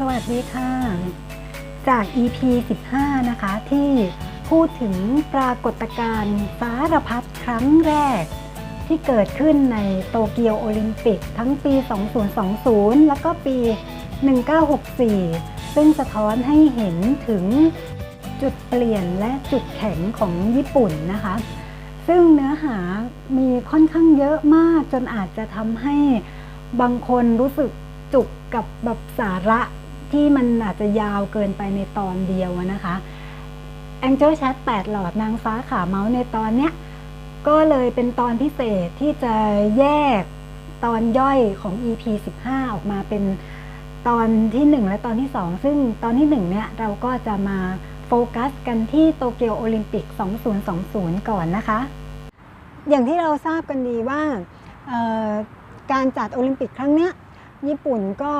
สวัสดีค่ะ จาก EP 15 นะคะ ที่พูดถึงปรากฏการณ์สารพัดครั้งแรก ที่เกิดขึ้นในโตเกียวโอลิมปิก ทั้งปี 2020 แล้วก็ปี 1964 ซึ่งสะท้อนให้เห็นถึงจุดเปลี่ยนและจุดแข็งของญี่ปุ่นนะคะ ซึ่งเนื้อหามีค่อนข้างเยอะมากจนอาจจะทำให้บางคนรู้สึกจุกกับแบบสาระ ที่มันอาจจะยาวเกินไปในตอนเดียวนะคะ Angel Chat 8 หลอดนางฟ้าขาเมาส์ในตอนเนี้ยก็เลยเป็นตอนพิเศษที่จะแยกตอนย่อยของ EP 15 ออกมาเป็นตอนที่ 1 และตอนที่ 2 ซึ่งตอนที่ 1 เนี่ยเราก็จะมาโฟกัสกันที่โตเกียวโอลิมปิก 2020 ก่อนนะคะ อย่างที่เราทราบกันดีว่าการจัดโอลิมปิกครั้งเนี้ยญี่ปุ่นก็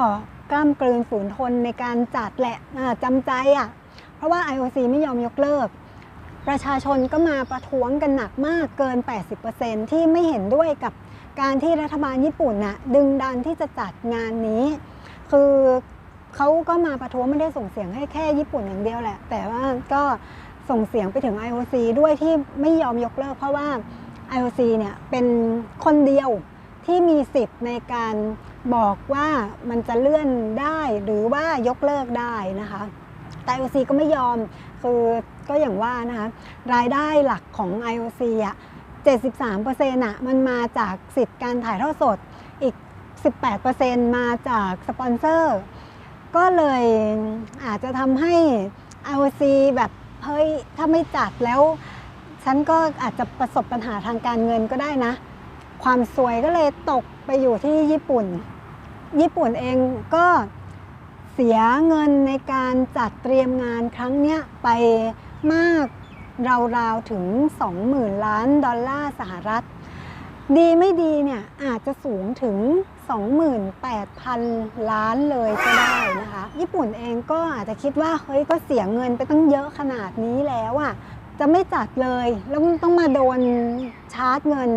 กล้ามกลืนฝืนทนในการจัดแหละจำใจอะ่ะ เพราะว่า IOC ไม่ยอมยกเลิก ประชาชนก็มาประท้วงกันหนักมากเกิน 80%ที่ไม่เห็นด้วยกับการที่รัฐบาลญี่ปุ่นน่ะดึงดันที่จะจัดงานนี้ คือเขาก็มาประท้วงไม่ได้ส่งเสียงให้แค่ญี่ปุ่นอย่างเดียวแหละ แต่ว่าก็ส่งเสียงไปถึง IOC ด้วยที่ไม่ยอมยกเลิก เพราะว่า IOC เนี่ยเป็นคนเดียวที่มีสิทธิ์ในการ บอกว่ามันจะเลื่อนได้หรือว่ายกเลิกได้นะคะ แต่ IOC ก็ไม่ยอมคือก็อย่างว่านะคะรายได้หลักของ IOC อะ73%อะมันมาจากสิทธิ์การถ่ายทอดสดอีก 18%มาจากสปอนเซอร์ ก็เลยอาจจะทำให้ IOC แบบเฮ้ยถ้าไม่จัดแล้วฉันก็อาจจะประสบปัญหาทางการเงินก็ได้นะ ความสวยก็เลยตกไปอยู่ที่ญี่ปุ่น ญี่ปุ่นเองก็เสียเงินในการจัดเตรียมงานครั้งนี้ไปมากราวๆถึง 20,000 ล้านดอลลาร์สหรัฐ ดีไม่ดีเนี่ยอาจจะสูงถึง 28,000 ล้านเลยก็ได้นะคะ ญี่ปุ่นเองก็อาจจะคิดว่าเฮ้ยก็เสียเงินไปตั้งเยอะขนาดนี้แล้วอะจะไม่จัดเลยแล้วต้องมาโดนชาร์จเงิน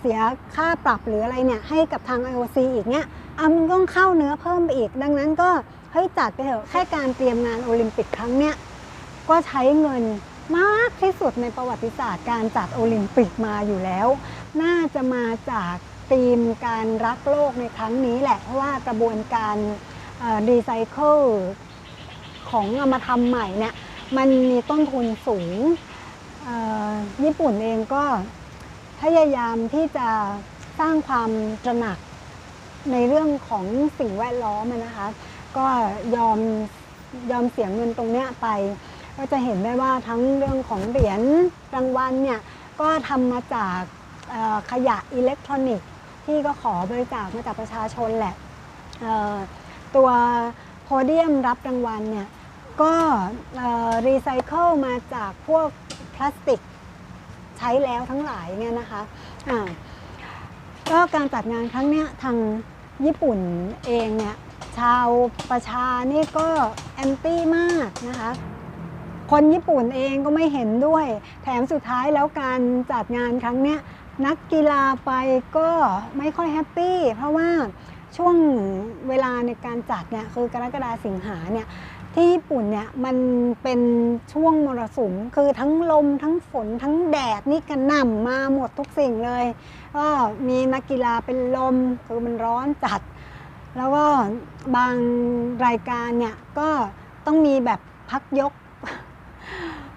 เสียค่าปรับหรืออะไรเนี่ยให้กับทาง IOC อีกเนี่ยอะมันต้องเข้าเนื้อเพิ่มไปอีก ดังนั้นก็เฮ้ยจัดไปเถอะแค่การเตรียมงานโอลิมปิกครั้งเนี้ยก็ใช้เงินมากที่สุดในประวัติศาสตร์การจัดโอลิมปิกมาอยู่แล้ว น่าจะมาจากธีมการรักโลกในครั้งนี้แหละ เพราะว่ากระบวนการรีไซเคิลของเอามาทำใหม่เนี่ยมันมีต้นทุนสูง ญี่ปุ่นเองก็พยายามที่จะสร้างความตระหนัก ในเรื่องของสิ่งแวดล้อมนะคะ ก็ยอมยอมเสียเงินตรงเนี้ยไป ก็จะเห็นได้ว่าทั้งเรื่องของเหรียญรางวัลเนี่ยก็ทำมาจากขยะอิเล็กทรอนิกส์ที่ก็ขอบริจาคมาจากประชาชนแหละตัวโพเดียมรับรางวัลเนี่ยก็รีไซเคิลมาจากพวกพลาสติกใช้แล้วทั้งหลายเนี่ยนะคะอ่า ก็การจัดงานครั้งเนี้ยทางญี่ปุ่นเองเนี่ยชาวประชานี่ก็แอนตี้มากนะคะ คนญี่ปุ่นเองก็ไม่เห็นด้วย แถมสุดท้ายแล้วการจัดงานครั้งเนี้ยนักกีฬาไปก็ไม่ค่อยแฮปปี้เพราะว่าช่วงเวลาในการจัดเนี่ยคือกรกฎาสิงหาเนี่ย ที่ญี่ปุ่นเนี่ยมันเป็นช่วงมรสุมคือทั้งลมทั้งฝนทั้งแดดนี่กระหน่ำมาหมดทุกสิ่งเลยก็มีนักกีฬาเป็นลมคือมันร้อนจัด แล้วก็บางรายการเนี่ยก็ต้องมีแบบพักยก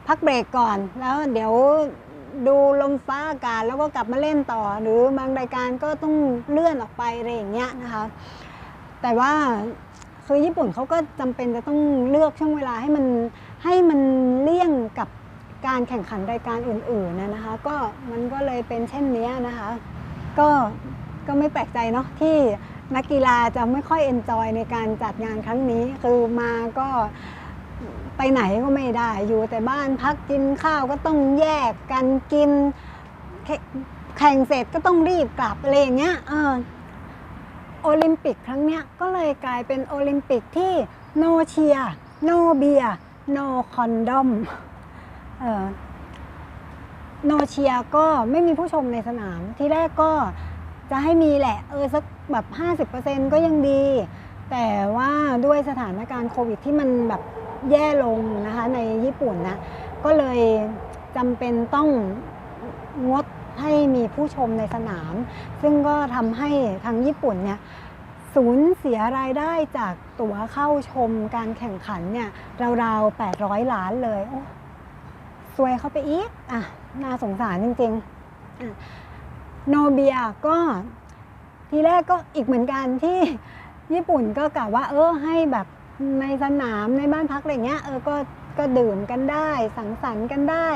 พักเบรกก่อน แล้วเดี๋ยวดูลมฟ้าอากาศแล้วก็กลับมาเล่นต่อ หรือบางรายการก็ต้องเลื่อนออกไปอะไรอย่างเงี้ยนะคะแต่ว่า คือญี่ปุ่นเขาก็จำเป็นจะต้องเลือกช่วงเวลาให้มันให้มันเลี่ยงกับการแข่งขันรายการอื่นๆนะคะ ก็มันก็เลยเป็นเช่นนี้นะคะ ก็ก็ไม่แปลกใจเนาะที่นักกีฬาจะไม่ค่อยเอนจอยในการจัดงานครั้งนี้ คือมาก็ไปไหนก็ไม่ได้ อยู่แต่บ้านพักกินข้าวก็ต้องแยกกันกินแข่งเสร็จก็ต้องรีบกลับอะไรอย่างเงี้ยเออ ลิมปิกครั้งเนี้ยก็เลยกลายเป็นโอลิมปิกที่โนเชียโนเบียโนคอนดอมเออโนเชียก็ไม่มีผู้ชมในสนาม ที่แรกก็จะให้มีแหละ เออสักแบบ 50%ก็ยังดี แต่ว่าด้วยสถานการณ์โควิดที่มันแบบแย่ลงนะคะในญี่ปุ่นนะ ก็เลยจำเป็นต้องงดให้มีผู้ชมในสนาม ซึ่งก็ทำให้ทางญี่ปุ่นเนี่ย สูญเสียรายได้จากตั๋วเข้าชมการแข่งขันเนี่ยราวๆ800 ล้านเลยโอ้ซวยเข้าไปอีกอะน่าสงสารจริงๆโนเบียก็ทีแรกก็อีกเหมือนกันที่ญี่ปุ่นก็กะว่า เออให้แบบในสนามในบ้านพักอะไรเงี้ยเออก็ก็ดื่มกันได้ สังสรรค์กันได้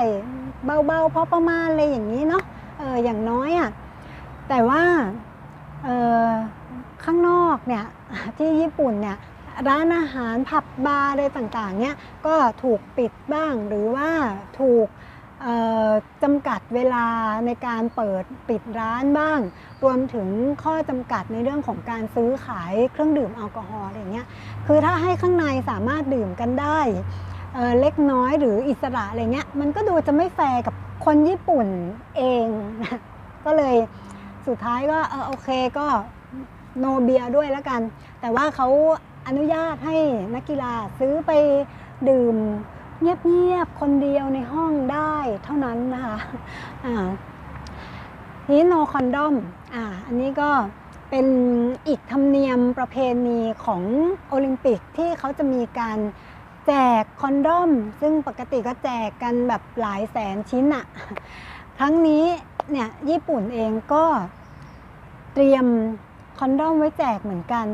เบาๆพอประมาณอะไรอย่างนี้เนาะเอออย่างน้อยอะ่ะแต่ว่าเออ ข้างนอกเนี่ยที่ญี่ปุ่นเนี่ยร้านอาหารผับบาร์อะไรต่างๆเนี่ยก็ถูกปิดบ้างหรือว่าถูกจำกัดเวลาในการเปิดปิดร้านบ้าง รวมถึงข้อจำกัดในเรื่องของการซื้อขายเครื่องดื่มแอลกอฮอล์อะไรเงี้ยคือถ้าให้ข้างในสามารถดื่มกันได้เเล็กน้อยหรืออิสระอะไรเงี้ยมันก็ดูจะไม่แฟร์กับคนญี่ปุ่นเอง ก็เลยสุดท้ายก็เออโอเคก็ โนเบียด้วยแล้วกัน แต่ว่าเขาอนุญาตให้นักกีฬาซื้อไปดื่มเงียบๆ คนเดียวในห้องได้เท่านั้นนะคะทีนี้โนคอนดอมอ่าอันนี้ก็เป็นอีกธรรมเนียมประเพณีของโอลิมปิกที่เขาจะมีการแจกคอนดอม ซึ่งปกติก็แจกกันแบบหลายแสนชิ้นอะครั้งนี้เนี่ยญี่ปุ่นเองก็เตรียม คอนดอมไว้แจกเหมือนกัน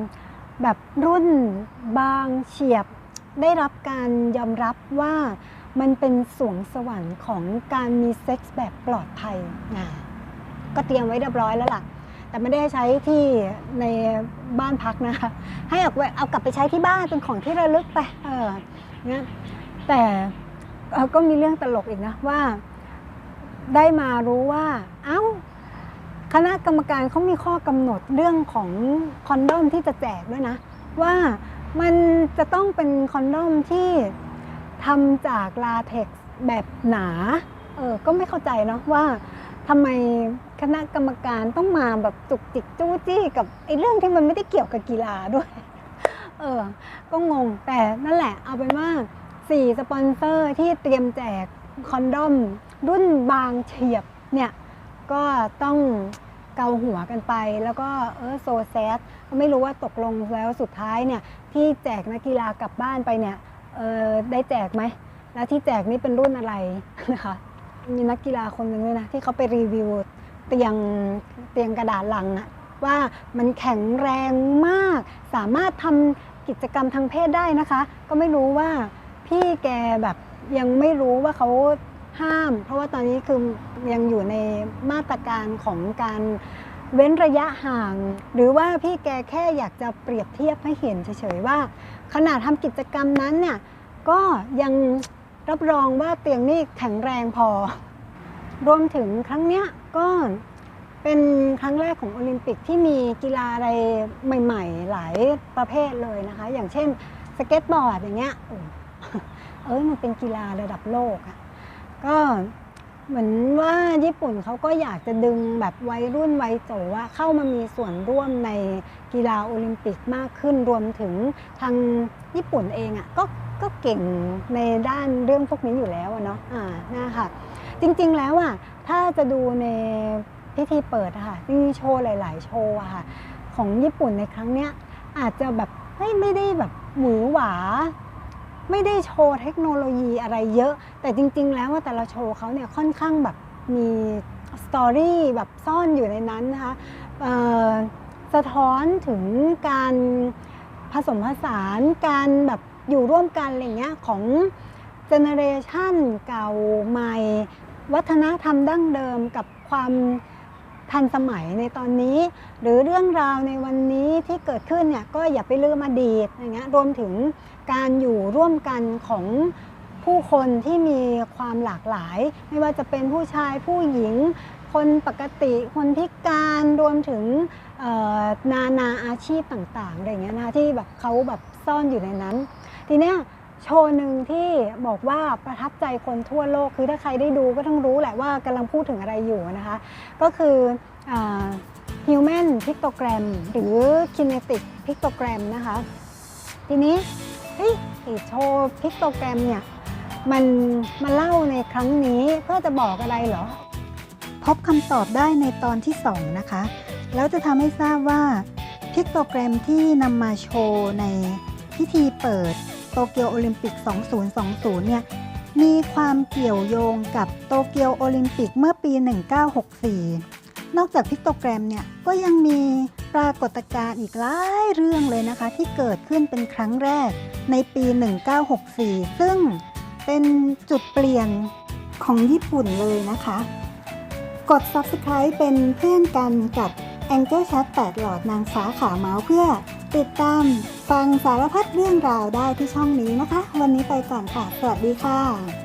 แบบรุ่นบางเฉียบได้รับการยอมรับว่ามันเป็นสวงสวรรค์ของการมีเซ็กส์แบบปลอดภัยนะก็เตรียมไว้เรียบร้อยแล้วล่ะ แต่ไม่ได้ใช้ที่ในบ้านพักนะคะ ให้เอาเอากลับไปใช้ที่บ้านเป็นของที่ระลึกไปเออนี่ยแต่ก็มีเรื่องตลกอีกนะว่า ได้มารู้ว่า เอ้า คณะกรรมการเขามีข้อกำหนดเรื่องของคอนโดอมที่จะแจกด้วยนะ ว่ามันจะต้องเป็นคอนโดอมที่ทำจากลาเท็กซ์แบบหนาเออก็ไม่เข้าใจเนาะว่าทำไมคณะกรรมการต้องมาแบบจุกจิกจู้จี้กับไอ้เรื่องที่มันไม่ได้เกี่ยวกับกีฬาด้วย เออ ก็งงแต่นั่นแหละเอาเป็นว่า4สปอนเซอร์ที่เตรียมแจกคอนดอมรุ่นบางเฉียบเนี่ยก็ต้อง เกาหัวกันไป แล้วก็เออโซแซดก็ไม่รู้ว่าตกลงแล้วสุดท้ายเนี่ยที่แจกนักกีฬากลับบ้านไปเนี่ยเออได้แจกไหม แล้วที่แจกนี่เป็นรุ่นอะไรนะคะมีนักกีฬาคนหนึ่งด้วยนะที่เขาไปรีวิวเตียงเตียงกระดาษลังอะว่ามันแข็งแรงมาก สามารถทำกิจกรรมทางเพศได้นะคะ ก็ไม่รู้ว่าพี่แกแบบยังไม่รู้ว่าเขา ห้าม เพราะว่าตอนนี้คือยังอยู่ในมาตรการของการเว้นระยะห่าง หรือว่าพี่แกแค่อยากจะเปรียบเทียบให้เห็นเฉยๆว่า ขนาดทำกิจกรรมนั้นเนี่ยก็ยังรับรองว่าเตียงนี่แข็งแรงพอ รวมถึงครั้งเนี้ยก็เป็นครั้งแรกของโอลิมปิกที่มีกีฬาอะไรใหม่ ๆ หลายประเภทเลยนะคะ อย่างเช่นสเก็ตบอร์ดอย่างเงี้ยโอ้เอ้ยมันเป็นกีฬาระดับโลกอะ ก็เหมือนว่าญี่ปุ่นเขาก็อยากจะดึงแบบวัยรุ่นวัยโจว่าเข้ามามีส่วนร่วมในกีฬาโอลิมปิกมากขึ้นรวมถึงทางญี่ปุ่นเองอะก็ก็เก่งในด้านเรื่องพวกนี้อยู่แล้วเนาะอ่านะคะจริงๆแล้วอะถ้าจะดูในพิธีเปิดอะค่ะมีโชว์หลาย ๆ โชว์อะค่ะ ของญี่ปุ่นในครั้งเนี้ยอาจจะแบบไม่ได้แบบหวือหวา ไม่ได้โชว์เทคโนโลยีอะไรเยอะ แต่จริง ๆ แล้วว่าแต่ละโชว์เขาเนี่ยค่อนข้างแบบมีสตอรี่แบบซ่อนอยู่ในนั้นนะคะสะท้อนถึงการผสมผสานการแบบอยู่ร่วมกันอะไรเงี้ยของเจเนเรชันเก่าใหม่ วัฒนธรรมดั้งเดิมกับความ ทันสมัยในตอนนี้ หรือเรื่องราวในวันนี้ที่เกิดขึ้นเนี่ยก็อย่าไปลืมอดีตอย่างเงี้ยรวมถึงการอยู่ร่วมกันของผู้คนที่มีความหลากหลาย ไม่ว่าจะเป็นผู้ชายผู้หญิง คนปกติคนพิการรวมถึงนานาอาชีพต่างๆอะไรอย่างเงี้ยนะคะที่แบบเขาแบบซ่อนอยู่ในนั้น ทีเนี้ย โชว์หนึ่งที่บอกว่าประทับใจคนทั่วโลก คือถ้าใครได้ดูก็ต้องรู้แหละว่ากำลังพูดถึงอะไรอยู่นะคะ ก็คือฮิว Human Pictogram หรือ Kinetic Pictogram นะคะ ทีนี้เฮ้ยโชว์พิกโตแกรมเนี่ยมันมาเล่าในครั้งนี้เพื่อจะบอกอะไรเหรอ พบคำตอบได้ในตอนที่ 2 นะคะ แล้วจะทำให้ทราบว่าพิกโตแกรมที่นำมาโชว์ในพิธีเปิด โตเกียวโอลิมปิก 2020 เนี่ยมีความเกี่ยวโยงกับโตเกียวโอลิมปิกเมื่อปี 1964 นอกจากพิกโตแกรมเนี่ยก็ยังมีปรากฏการณ์อีกหลายเรื่องเลยนะคะ ที่เกิดขึ้นเป็นครั้งแรกในปี 1964 ซึ่งเป็นจุดเปลี่ยนของญี่ปุ่นเลยนะคะ กด subscribe เป็นเพื่อนกันกับ Angel Chat 8หลอดนางฟ้าขาเมาส์เพื่อติดตาม ฟังสารพัดเรื่องราวได้ที่ช่องนี้นะคะ วันนี้ไปก่อนค่ะ สวัสดีค่ะ